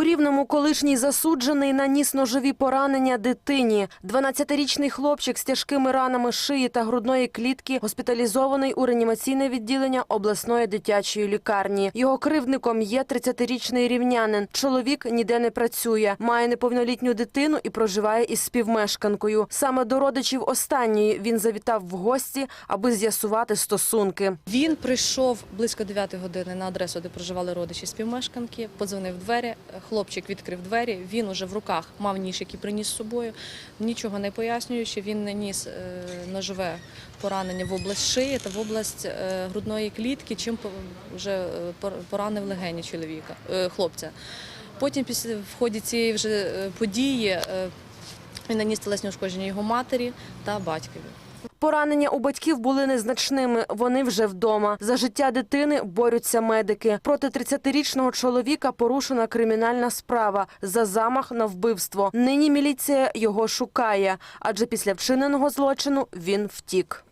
У рівному колишній засуджений наніс ножові поранення дитині. 12-річний хлопчик з тяжкими ранами шиї та грудної клітки госпіталізований у реанімаційне відділення обласної дитячої лікарні. Його кривдником є 30-річний рівнянин. Чоловік ніде не працює, має неповнолітню дитину і проживає із співмешканкою. Саме до родичів останньої він завітав в гості, аби з'ясувати стосунки. Він прийшов близько 9 години на адресу, де проживали родичі співмешканки, подзвонив в двері. Хлопчик відкрив двері. Він уже в руках мав ніж, який приніс з собою. Нічого не пояснюючи, він наніс е, ножове поранення в область шиї та в область е, грудної клітки, чим вже е, поранив легені чоловіка, хлопця. Потім, після в ході цієї вже події, він наніс телесні ушкодження його матері та батькові. Поранення у батьків були незначними. Вони вже вдома. За життя дитини борються медики. Проти 30-річного чоловіка порушена кримінальна справа за замах на вбивство. Нині міліція його шукає, адже після вчиненого злочину він втік.